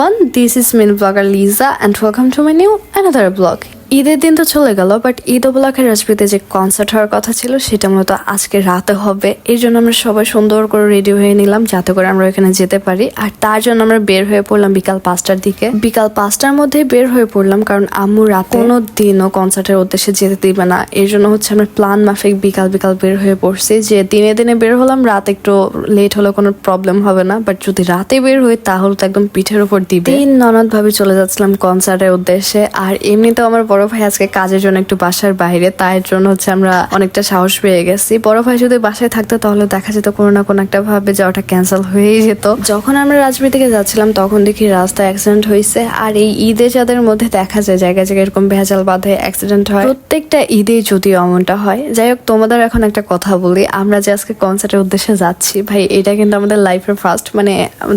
everyone, this is main blogger Lisa and welcome to my new another blog. ঈদের দিন তো চলে গেল বাট ঈদ উপলক্ষে রাজবিতে যে কনসার্ট হওয়ার কথা ছিল সেটা মূলত আজকে রাতে হবে। এর জন্য আমরা সবাই সুন্দর করে রেডি হয়ে নিলাম যাতে করে আমরা ওখানে যেতে পারি। আর তার জন্য আমরা বের হয়ে পড়লাম বিকাল পাঁচটার দিকে। বিকাল পাঁচটার মধ্যে বের হয়ে পড়লাম কারণ আম্মু রাতে কোনো দিনও কনসার্টের উদ্দেশ্যে যেতে দিবে না। এর জন্য হচ্ছে আমরা প্ল্যান মাফিক বিকাল বিকাল বের হয়ে পড়ছি। যে দিনে দিনে বের হলাম রাত একটু লেট হলে কোনো প্রবলেম হবে না বাট যদি রাতে বের হই তাহলে তো একদম পিঠের উপর দিবে। তিন ননদ ভাবে চলে যাচ্ছিলাম কনসার্টের উদ্দেশ্যে। আর এমনিতেও আমার বড় ভাই আজকে কাজের জন্য একটু বাসার বাইরে, তাই জন্য হচ্ছে আমরা অনেকটা সাহস পেয়ে গেছি। বড় ভাই যদি বাসায় থাকতো তাহলে দেখা যেত কোনো না কোনো একটা ভাবে যাওয়াটা ক্যান্সেল হয়েই যেত। যখন আমরা রাজবাড়ি থেকে যাচ্ছিলাম তখন দেখি রাস্তায় অ্যাক্সিডেন্ট হয়েছে, আর এই ঈদে যাদের মধ্যে দেখা যায়, জায়গায় জায়গায় এরকম ভেজাল বাঁধে অ্যাক্সিডেন্ট হয়, প্রত্যেকটা ঈদেই যদি অমনটা হয়, যাই হোক তোমাদের এখন একটা কথা বলি, আমরা যে আজকে কনসার্টের উদ্দেশ্যে যাচ্ছি, ভাই এটা কিন্তু আমাদের লাইফের ফার্স্ট মানে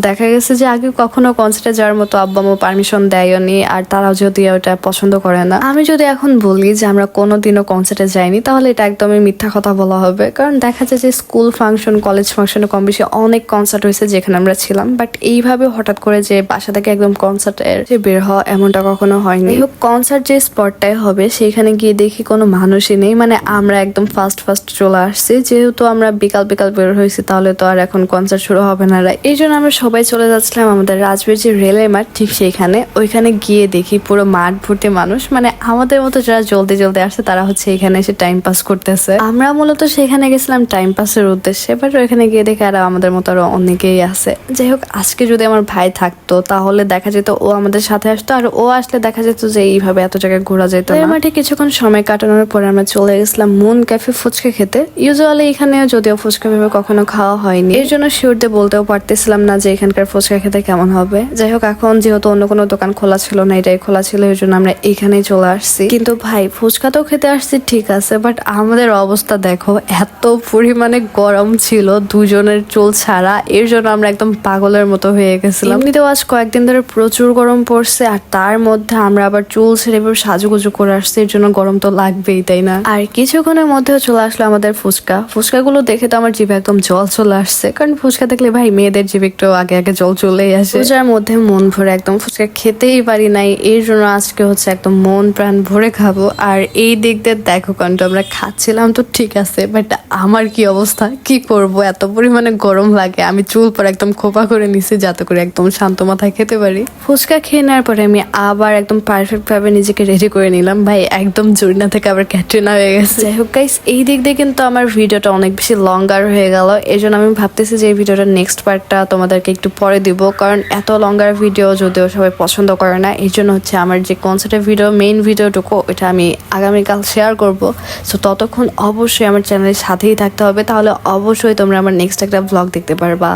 দেখা গেছে যে আগে কখনো কনসার্টে যাওয়ার মতো আব্বা আম্মু পারমিশন দেয়নি, আর তারাও যদি ওটা পছন্দ করে না। আমি যদি এখন বলি যে আমরা কোনোদিনও কনসার্টে যাইনি, তাহলে এটা একদমই মিথ্যা কথা বলা হবে। কারণ দেখা যায় যে স্কুল ফাংশন কলেজ ফাংশনে কম বেশি অনেক কনসার্ট হয়েছে যেখানে আমরা ছিলাম। বাট এইভাবে হঠাৎ করে যে বাসা থেকে একদম কনসার্টের যে বের হওয়া এমনটা কখনো হয়নি। কনসার্ট যে স্পটটায় হবে, সেখানে গিয়ে দেখি কোনো মানুষই নেই। মানে আমরা একদম ফার্স্ট ফার্স্ট চলে আসছি। যেহেতু আমরা বিকাল বিকাল বের হয়েছি, তাহলে তো আর এখন কনসার্ট শুরু হবে না। এই জন্য আমরা সবাই চলে যাচ্ছিলাম আমাদের রাজবীর যে রেলের মাঠ, ঠিক সেইখানে। ওইখানে গিয়ে দেখি পুরো মাঠ ভর্তি মানুষ। মানে আমাদের মতো যারা জলদি জলদি আসছে তারা হচ্ছে এখানে এসে টাইম পাস করতেছে। আমরা মূলত সেখানে গেছিলাম টাইম পাসের উদ্দেশ্যে বাট ওইখানে গিয়ে দেখে আর আমাদের মতো আরও অনেকেই আছে। যাই হোক আজকে যদি আমার ভাই থাকতো, তাহলে দেখা যেত ও আমাদের সাথে আসতো, আর ও আসলে দেখা যেত যে এইভাবে এত জায়গায় ঘোরা যেত না। মাঠে কিছুক্ষণ সময় কাটানোর পরে আমরা চলে গেছিলাম মুন ক্যাফে ফুচকা খেতে। ইউজুয়ালি এখানে যদিও ফুচকা ভেবে কখনো খাওয়া হয়নি। এর জন্য শিওরতে বলতেও পারতেছিলাম না যে এখানকার ফুচকা খেতে কেমন হবে। যাই হোক এখন যেহেতু অন্য কোনো দোকান খোলা ছিল না, এটাই খোলা ছিল, এর জন্য আমরা এখানেই চলে আসছি কিন্তু ভাই ফুচকা তো খেতে আসছি ঠিক আছে বাট আমাদের অবস্থা দেখো এত পরিমাণে গরম ছিল দুজনের চুল ছাড়া এর জন্য আমরা একদম পাগলের মতো হয়ে গেছিলাম। এমনিতেও আজ কয়েকদিন ধরে প্রচুর গরম পড়ছে আর তার মধ্যে আমরা আবার চুল ছেড়ে সাজুগুজু করে আসছি এর জন্য গরম তো লাগবেই তাই না? আর কিছুক্ষণের মধ্যেও চলে আসলো আমাদের ফুচকা। ফুচকাগুলো দেখে তো আমার জিভে একদম জল চলে আসছে কারণ ফুচকা দেখলে ভাই মেয়েদের জিভে একটু আগে আগে জল চলেই আসে। ফুচকার মধ্যে মন ভরে একদম ফুচকা খেতেই পারি নাই এর জন্য আজকে হচ্ছে একদম মন প্রাণ ভরে খাব। আর এই দিয়ে দেখো কারণ আমরা খাচ্ছিলাম তো ঠিক আছে বাট আমার কি অবস্থা? কি করব? এত পরিমাণে গরম লাগে। আমি চুল পর একদম খোপা করে নিছি যাতে করে একদম শান্ত মাথায় খেতে পারি। ফুচকা খেয়ে নেওয়ার পরে আমি আবার একদম পারফেক্টভাবে নিজেকে রেডি করে নিলাম। ভাই, একদম জরিনা থেকে আবার ক্যাটরিনা হয়ে গেছে। যাই হোক গাইস এই দিক দিয়ে কিন্তু আমার ভিডিওটা অনেক বেশি লঙ্গার হয়ে গেল। এই জন্য আমি ভাবতেছি যে এই ভিডিওটার নেক্সট পার্টটা তোমাদেরকে একটু পরে দিব। কারণ এত লঙ্গার ভিডিও যদিও সবাই পছন্দ করে না এই জন্য হচ্ছে আমার যে কনসার্টের ভিডিও মেইন ভিডিওটুকু এটা আমি আগামীকাল শেয়ার করব। সো ততক্ষণ অবশ্যই আমার চ্যানেলের সাথেই থাকতে হবে। তাহলে অবশ্যই তোমরা আমার নেক্সট একটা ব্লগ দেখতে পারবা।